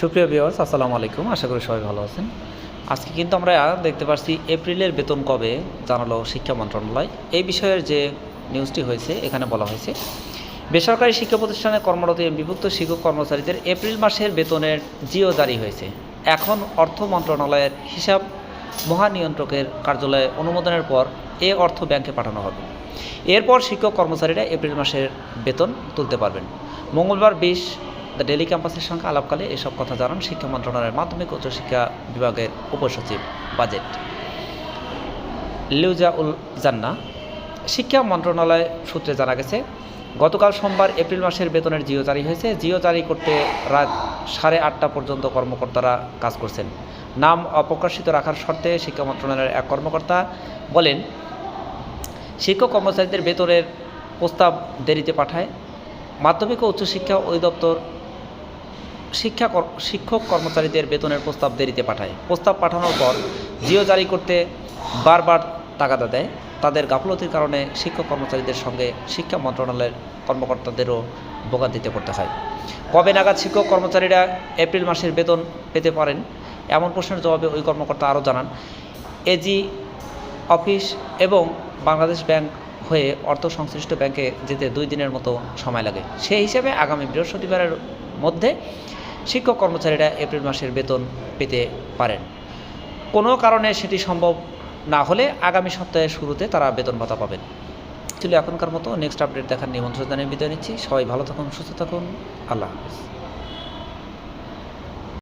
সুপ্রিয় ভিউয়ার্স আসসালামু আলাইকুম। আশা করি সবাই ভালো আছেন। আজকে কিন্তু আমরা দেখতে পাচ্ছি এপ্রিলের বেতন কবে জানালো শিক্ষা মন্ত্রণালয়। এই বিষয়ের যে নিউজটি হয়েছে, এখানে বলা হয়েছে, বেসরকারি শিক্ষা প্রতিষ্ঠানে কর্মরত বিভক্ত শিক্ষক কর্মচারীদের এপ্রিল মাসের বেতনের জিও জারি হয়েছে। এখন অর্থ মন্ত্রণালয়ের হিসাব মহানিয়ন্ত্রকের কার্যালয়ে অনুমোদনের পর এ অর্থ ব্যাংকে পাঠানো হবে। এরপর শিক্ষক কর্মচারীরা এপ্রিল মাসের বেতন তুলতে পারবেন। মঙ্গলবার বিশ দ্য ডেলি ক্যাম্পাসের সঙ্গে আলাপকালে এসব কথা জানান শিক্ষা মন্ত্রণালয়ের মাধ্যমিক উচ্চশিক্ষা বিভাগের উপসচিব বাজেট। লিউজা উল জান্না, শিক্ষা মন্ত্রণালয় সূত্রে জানা গেছে, গতকাল সোমবার এপ্রিল মাসের বেতনের জিও জারি হয়েছে। জিও জারি করতে রাত সাড়ে আটটা পর্যন্ত কর্মকর্তারা কাজ করছেন। নাম অপ্রকাশিত রাখার শর্তে শিক্ষা মন্ত্রণালয়ের এক কর্মকর্তা বলেন, শিক্ষক কর্মচারীদের বেতনের প্রস্তাব দেরিতে পাঠায়। মাধ্যমিক ও উচ্চশিক্ষা অধিদপ্তর শিক্ষা শিক্ষক কর্মচারীদের বেতনের প্রস্তাব দেরিতে পাঠায়। প্রস্তাব পাঠানোর পর জিও জারি করতে বারবার তাগাদা দেয়। তাদের গাফলতির কারণে শিক্ষক কর্মচারীদের সঙ্গে শিক্ষা মন্ত্রণালয়ের কর্মকর্তাদেরও বোকা দিতে করতে হয় কবে নাগাদ শিক্ষক কর্মচারীরা এপ্রিল মাসের বেতন পেতে পারেন? এমন প্রশ্নের জবাবে ওই কর্মকর্তা আরও জানান, এজি অফিস এবং বাংলাদেশ ব্যাংক হয়ে অর্থ সংশ্লিষ্ট ব্যাংকে যেতে দুই দিনের মতো সময় লাগে। সেই হিসেবে আগামী বৃহস্পতিবারের মধ্যে শিক্ষক কর্মচারীরা এপ্রিল মাসের বেতন পেতে পারেন। কোনো কারণে সেটি সম্ভব না হলে আগামী সপ্তাহের শুরুতে তারা বেতন ভাতা পাবেন। ছিল এখনকার মতো। নেক্সট আপডেট দেখার নিমন্ত্রণ জানিয়ে বিদায় নিচ্ছি। সবাই ভালো থাকুন, সুস্থ থাকুন। আল্লাহ হাফিজ।